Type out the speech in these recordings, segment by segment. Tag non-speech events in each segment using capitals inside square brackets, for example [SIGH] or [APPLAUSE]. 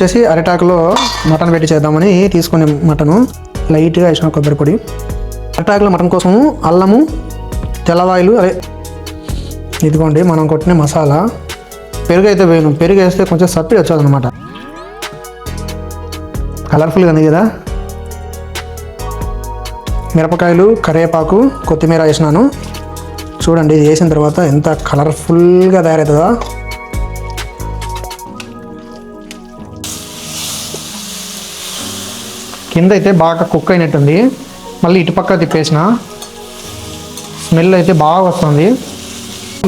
వచ్చేసి అరిటాకులో మటన్ పెట్టి చేద్దామని తీసుకునే మటను లైట్గా వేసిన కొబ్బరి పొడి. అరిటాకులో మటన్ కోసము అల్లము తెల్లవాయిలు అదే ఇదిగోండి మనం కొట్టిన మసాలా. పెరుగు అయితే వేయను. పెరుగు వేస్తే కొంచెం సప్పిడి వచ్చేది అనమాట కలర్ఫుల్గా ఉంది కదా? మిరపకాయలు కరివేపాకు కొత్తిమీర వేసినాను. చూడండి ఇది వేసిన తర్వాత ఎంత కలర్ఫుల్గా తయారవుతుందో. కింద అయితే బాగా కుక్ అయినట్టుంది. మళ్ళీ ఇటుపక్క తిప్పేసిన. స్మెల్ అయితే బాగా వస్తుంది.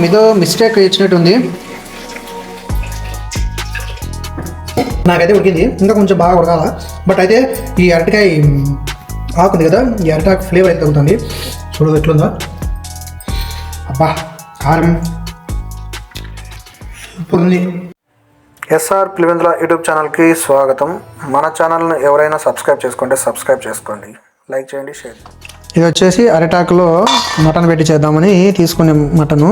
మీదో మిస్టేక్ ఇచ్చినట్టుంది. నాకైతే ఉడికింది. ఇంకా కొంచెం బాగా ఉడకాల. బట్ అయితే ఈ అరటికాయ ఆకుంది కదా ఈ అరటికాయ ఫ్లేవర్ అయితే తగ్గుతుంది. చూడదు ఎట్లుందో. అబ్బా కారం. ఇప్పుడు ఎస్ఆర్ పులివెందుల యూట్యూబ్ ఛానల్కి స్వాగతం. మన ఛానల్ను ఎవరైనా సబ్స్క్రైబ్ చేసుకుంటే సబ్స్క్రైబ్ చేసుకోండి. లైక్ చేయండి షేర్ ఇది వచ్చేసి అరిటాకులో మటన్ పెట్టి చేద్దామని తీసుకునే మటను.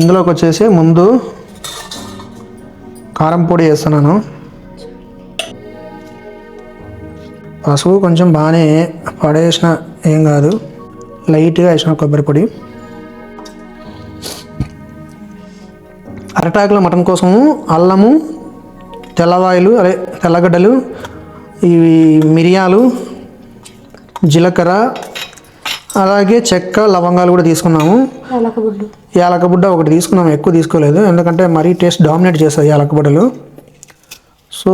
ఇందులోకి వచ్చేసి ముందు కారం పొడి వేస్తున్నాను. పసుపు కొంచెం బాగానే పడేసిన ఏం కాదు. లైట్గా వేసిన కొబ్బరి పొడి. అరటాకుల మటన్ కోసము అల్లము తెల్లవాయలు అదే తెల్లగడ్డలు ఇవి మిరియాలు జీలకర్ర అలాగే చెక్క లవంగాలు కూడా తీసుకున్నాము. యాలకబుడ్డు ఒకటి తీసుకున్నాము ఎక్కువ తీసుకోలేదు. ఎందుకంటే మరీ టేస్ట్ డామినేట్ చేస్తుంది యాలకబుడ్డలు సో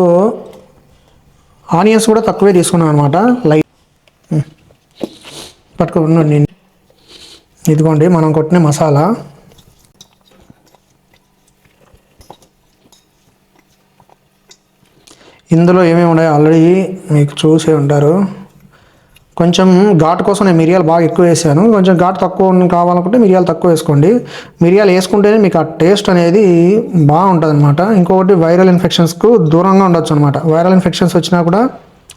ఆనియన్స్ కూడా తక్కువే తీసుకున్నాం అనమాట లైట్ పట్టుకున్నాను నేను ఇదిగోండి మనం కొట్టిన మసాలా. ఇందులో ఏమేమి ఉన్నాయో ఆల్రెడీ మీకు చూసే ఉంటారు. కొంచెం ఘాటు కోసం నేను మిరియాలు బాగా ఎక్కువ వేసాను. కొంచెం ఘాటు తక్కువ కావాలనుకుంటే మిరియాలు తక్కువ వేసుకోండి. మిరియాలు వేసుకుంటేనే మీకు ఆ టేస్ట్ అనేది బాగుంటుంది అనమాట ఇంకొకటి వైరల్ ఇన్ఫెక్షన్స్కు దూరంగా ఉండొచ్చు అనమాట వైరల్ ఇన్ఫెక్షన్స్ వచ్చినా కూడా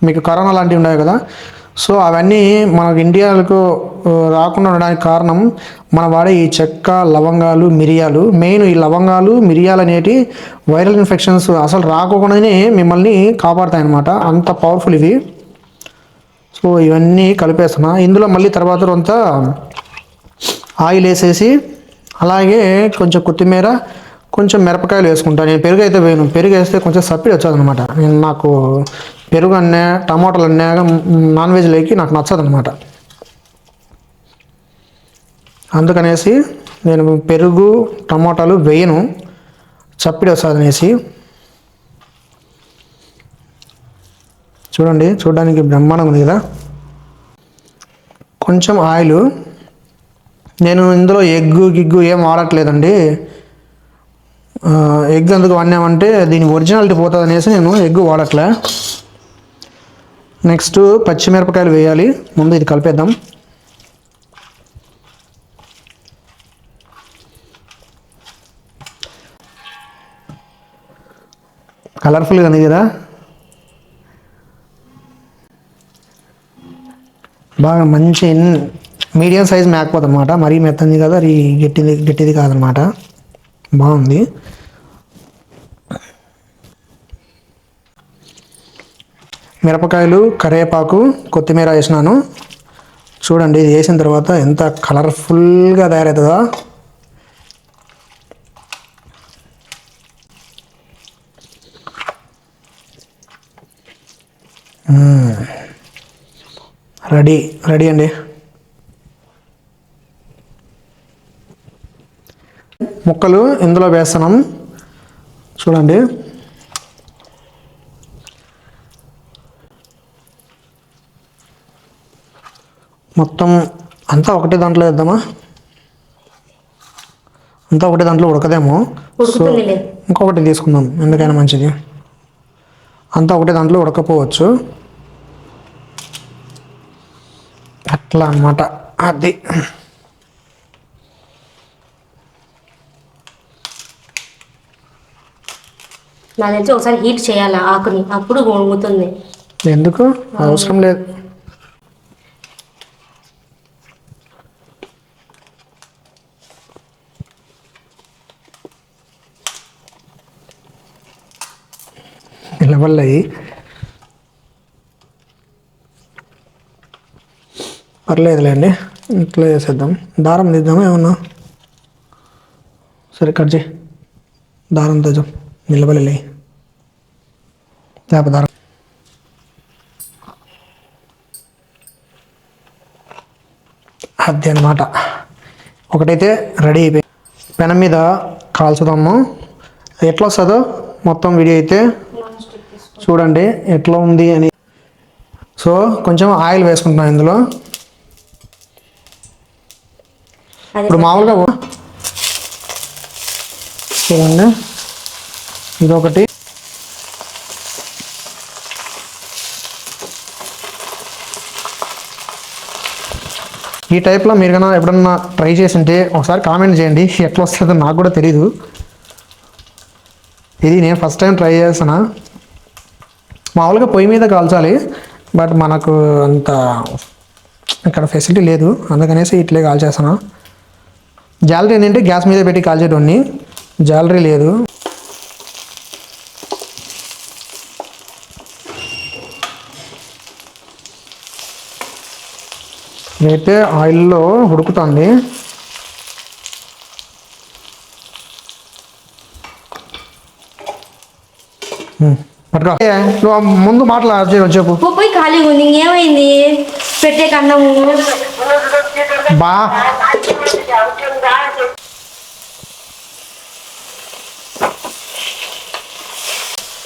మీకు కరోనా లాంటివి ఉన్నాయి కదా సో అవన్నీ మనకు ఇండియాలకు రాకుండా ఉండడానికి కారణం మన వాడే ఈ చెక్క లవంగాలు మిరియాలు. మెయిన్ ఈ లవంగాలు మిరియాలు అనేటి వైరల్ ఇన్ఫెక్షన్స్ అసలు రాకుండానే మిమ్మల్ని కాపాడతాయి అనమాట అంత పవర్ఫుల్ ఇవి. సో ఇవన్నీ కలిపేస్తున్నా. ఇందులో మళ్ళీ తర్వాత అంతా ఆయిల్ వేసేసి అలాగే కొంచెం కొత్తిమీర కొంచెం మిరపకాయలు వేసుకుంటాను నేను పెరుగు అయితే వేయను. పెరుగు వేస్తే కొంచెం సప్పిడి వచ్చేది అనమాట నేను నాకు పెరుగు అన్నా టమాటాలు అన్నా నాన్ వెజ్లోకి నాకు నచ్చదు అనమాట అందుకనేసి నేను పెరుగు టమాటాలు వేయను. చప్పిడి వస్తుంది అనేసి. చూడండి చూడడానికి బ్రహ్మాండంగా ఉంది కదా. కొంచెం ఆయిల్. నేను ఇందులో ఎగ్గు గిగ్గు ఏం వాడట్లేదండి. ఎగ్ ఎందుకు వాడినామంటే దీని ఒరిజినాలిటీ పోతుంది అనేసి నేను ఎగ్ వాడట్లే. నెక్స్ట్ పచ్చిమిరపకాయలు వేయాలి. ముందు ఇది కలిపేద్దాం. కలర్ఫుల్గా ఉంది కదా? బాగా మంచి మీడియం సైజ్ మేకపోతే అనమాట మరీ మెత్తంది కదా అది గట్టిది గట్టిది కాదనమాట బాగుంది. మిరపకాయలు కరివేపాకు కొత్తిమీర వేసినాను. చూడండి ఇది వేసిన తర్వాత ఎంత కలర్ఫుల్గా తయారవుతుందా. రెడీ రెడీ అండి. ముక్కలు ఇందులో వేస్తున్నాం. చూడండి. మొత్తం అంతా ఒకటే దాంట్లో వేద్దామా అంతా ఒకటే దాంట్లో ఉడకదేమో. సో ఇంకొకటి తీసుకుందాం ఎందుకైనా మంచిది. అంతా ఒకటే దాంట్లో ఉడకపోవచ్చు. అట్లా అన్నమాట. అది. నాకు తెలిసి ఒకసారి హీట్ చేయాలి ఆకుని? అప్పుడు వంగుతుంది ఎందుకు? అవసరం లేదు. లెవెల్ అయ్యి పర్లేదులేండి ఇట్లా చేసేద్దాం. దారం తీద్దామా ఏమన్నా? సరే కట్ చేయి. దారం తెద్దాం. నిలబడలే. చేప దారం. అది అనమాట ఒకటైతే రెడీ అయిపోయి పెనం మీద కాల్చుదాము. ఎట్లా వస్తుందో మొత్తం వీడియో అయితే చూడండి ఎట్లా ఉంది అని. సో కొంచెం ఆయిల్ వేసుకుంటున్నాం ఇందులో. ఇప్పుడు మామూలుగా చూడండి. ఇదొకటి. ఈ టైప్లో మీరు కన్నా ఎప్పుడన్నా ట్రై చేసి ఉంటే ఒకసారి కామెంట్ చేయండి. ఎట్లా వస్తుందో నాకు కూడా తెలీదు. ఇది నేను ఫస్ట్ టైం ట్రై చేస్తున్నా. మామూలుగా పొయ్యి మీద కాల్చాలి బట్ మనకు అంత ఇక్కడ ఫెసిలిటీ లేదు. అందుకనేసి ఇట్లే కాల్చేస్తున్నా. జాలరీ ఏంటంటే గ్యాస్ మీద పెట్టి కాల్చేటోడిని జాలరీ లేదు. అయితే ఆయిల్లో ఉడుకుతుంది. Hmm. పట్టుకో. నువ్వు ముందు మాటలు చెప్పు. పోయి ఖాళీగా ఉంది ఇంకేమైంది? పెట్టే కన్నము బా.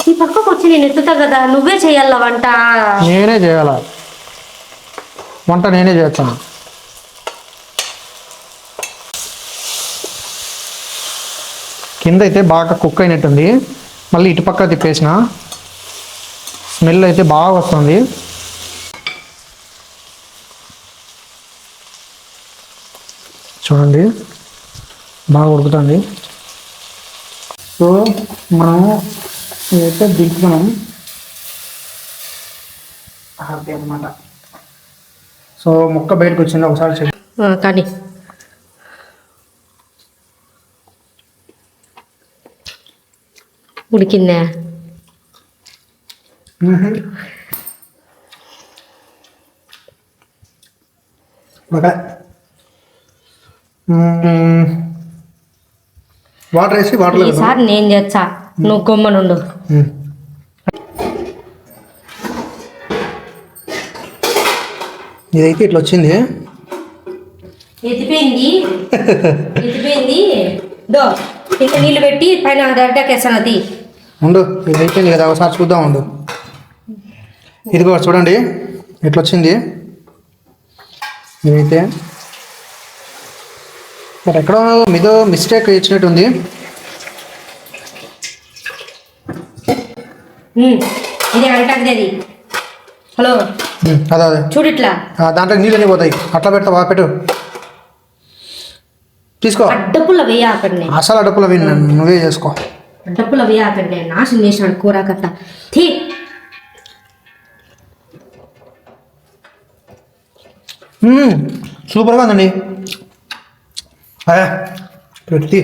ఈ పక్కకు వచ్చి నేను ఎత్తుతా కదా నువ్వే చేయాల వంట? నేనే చేయాల? వంట నేనే చేస్తాను. కింద అయితే బాగా కుక్ అయినట్టుంది. మళ్ళీ ఇటుపక్క తిప్పేసిన. స్మెల్ అయితే బాగా వస్తుంది. చూడండి బాగా ఉడుకుతుంది. సో మనం ఇదైతే దింపుతున్నాం. హ్యాపీ అనమాట సో మొక్క బయటకు వచ్చింది ఒకసారి చెక్ కానీ. ఉడికిందా? [LAUGHS] ఓకే వాటర్ వేసి వాటర్ ఈసారి నేను చేస్తా. నువ్వు గొమ్మనుండు ఇదైతే ఇట్లా వచ్చింది. ఎత్తిపోయింది. [LAUGHS] ఎత్తిపోయింది. దో ఇంత నీళ్ళు పెట్టి పైన గడ్డకేస్తాను అది. ఉండు ఇది అయిపోయింది కదా ఒకసారి చూద్దాం ఉండు. ఇదిగో చూడండి ఇట్లా వచ్చింది ఇదైతే మరి ఎక్కడో మీదో మిస్టేక్ ఇచ్చినట్టు ఉంది ఉమ్, ఇదే అంటాది హలో అదే అదే. చూడు ఇట్లా. దాంట్లో నీళ్ళు పోతాయి. అట్లా పెడతావా పెట్టు. తీసుకో. అడ్డపుల్ల వేయాకండి అసలు అడుపులు అవి నువ్వే చేసుకో. అడ్డపుల్ల వేయాకండి నాశనం చేసినాడు కూర కట్ట థీ సూపర్గా ఉందండి. అదే పెట్టి.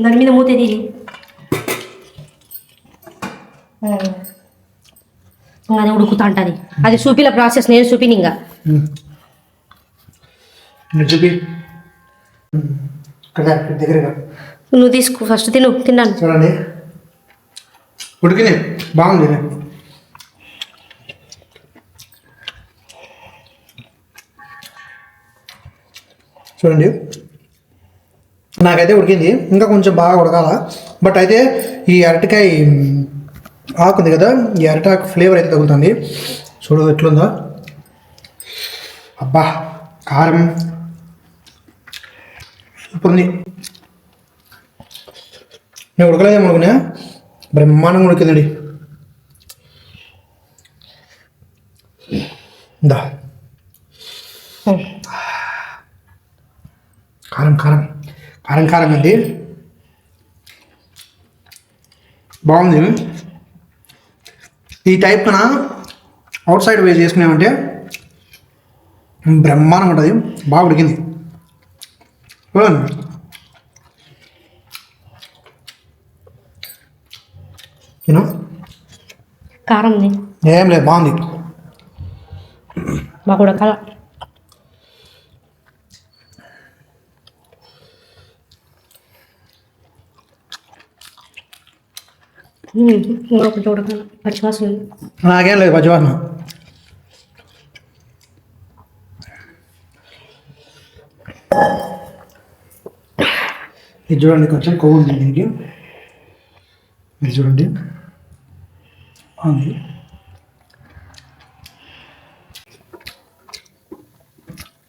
దాని మీద మూత తీసి అది ఉడుకుతా అంటది. అది చూపిల ప్రాసెస్ నేను చూపిన ఇంకా. చూపి. దగ్గరగా. నువ్వు తీసుకో ఫస్ట్ తిను తిన్నాను. చూడండి. ఉడికినాయి. బాగుంది. చూడండి. నాకైతే ఉడికింది. ఇంకా కొంచెం బాగా ఉడకాల. బట్ అయితే ఈ అరటికాయ ఆకు ఉంది కదా ఈ అరటాకు ఫ్లేవర్ అయితే తగులుతుంది. చూడు ఎట్లుందో. అబ్బా కారం. సూపర్ ఉంది నేను ఉడకలేదేమో అనుకున్నా. బ్రహ్మాండంగా ఉడికిందండి దా. కారం కారం. కారం కారం అండి. బాగుంది ఈ టైప్ కన్నా అవుట్ సైడ్ వేసి చేసుకున్నామంటే బ్రహ్మాండంగా ఉంటుంది. బాగా ఉడికింది. యూనో కారం ఏం లేదు బాగుంది. మాకు కూడా కల ఇంకొకటి చూడక పచ్చివాసన ఉంది. నాకేం లేదు పచ్చివాసన. ఇది చూడండి కొంచెం కొవ్వు ఉంది దీనికి. ఇది చూడండి. బాగుంది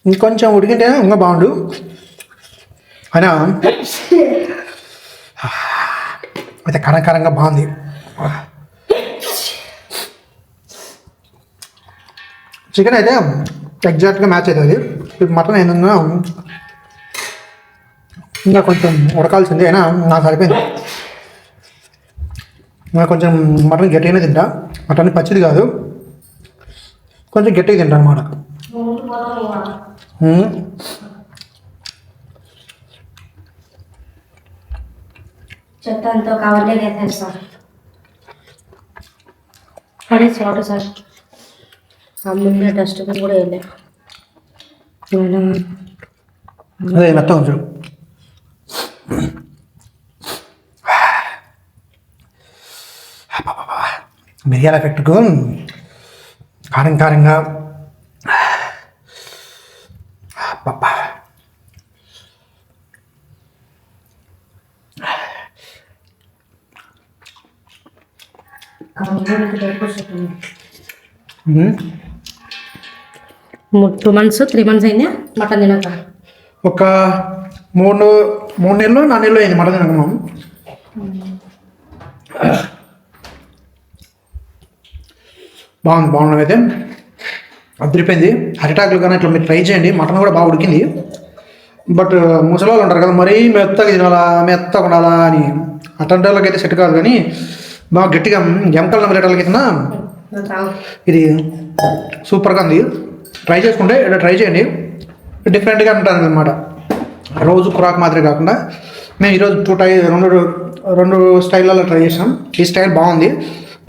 ఇంకొంచెం ఉడికితే ఇంకా బాగుండు. అయినా? అయితే కరకరంగా బాగుంది. చికెన్ అయితే ఎగ్జాక్ట్గా మ్యాచ్ అవుతుంది ఇప్పుడు మటన్ ఏంటన్నా ఇంకా కొంచెం ఉడకాల్సింది అయినా నాకు సరిపోయింది. నేను కొంచెం మటన్ గట్టిగానే తింటా. మటన్ పచ్చిది కాదు. కొంచెం గట్టిగా తింటా అనమాట చెత్త అంతా కావాలంటే లేదు సార్ అదే చాలు సార్. అమ్ముండే డస్ట్బిన్ కూడా వెళ్ళా అదే మెత్తం కొంచెం మిరియాల ఎఫెక్ట్కు కారం కారంగా టూ మంత్స్ త్రీ మంత్స్ అయిందా మటన్ తినక. ఒక మూడు మూడు నెలలు నాలుగు నెలలు అయింది మటన్ తినక మనం బాగుంది బాగుంది అయితే. అదిరిపోయింది. అరిటాకులు కానీ ఇట్లా మీరు ట్రై చేయండి. మటన్ కూడా బాగా ఉడికింది. బట్ ముసలి వాళ్ళు ఉంటారు కదా మరీ మెత్తగా తినాలా మెత్తగా ఉండాలా అని. అట్లాంటి అయితే సెట్ కాదు కానీ బాగా గట్టిగా ఎముకలు నమ్మలేటాలకి ఇది సూపర్గా ఉంది. ట్రై చేసుకుంటే ఇలా ట్రై చేయండి. డిఫరెంట్గా ఉంటుంది అనమాట రోజు కురాక్ మాదిరి కాకుండా. మేము ఈరోజు టూ టై రెండు రెండు స్టైల్లో ట్రై చేసాం ఈ స్టైల్ బాగుంది.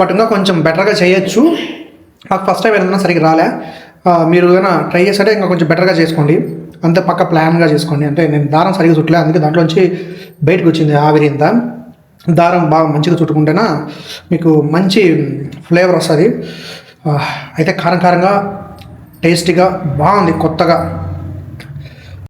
బట్ ఇంకా కొంచెం బెటర్గా చేయొచ్చు. నాకు ఫస్ట్ టైం ఏదైనా సరిగ్గా రాలే. మీరు ఏదైనా ట్రై చేస్తే ఇంకా కొంచెం బెటర్గా చేసుకోండి. అంతే పక్క ప్లాన్గా చేసుకోండి. అంటే నేను దారం సరిగ్గా చుట్టలే. అందుకే దాంట్లోంచి బయటకు వచ్చింది ఆవిరి ఇంత దారం బాగా మంచిగా చుట్టుకుంటేనా మీకు మంచి ఫ్లేవర్ వస్తుంది. అయితే కారం కారంగా టేస్టీగా బాగుంది కొత్తగా.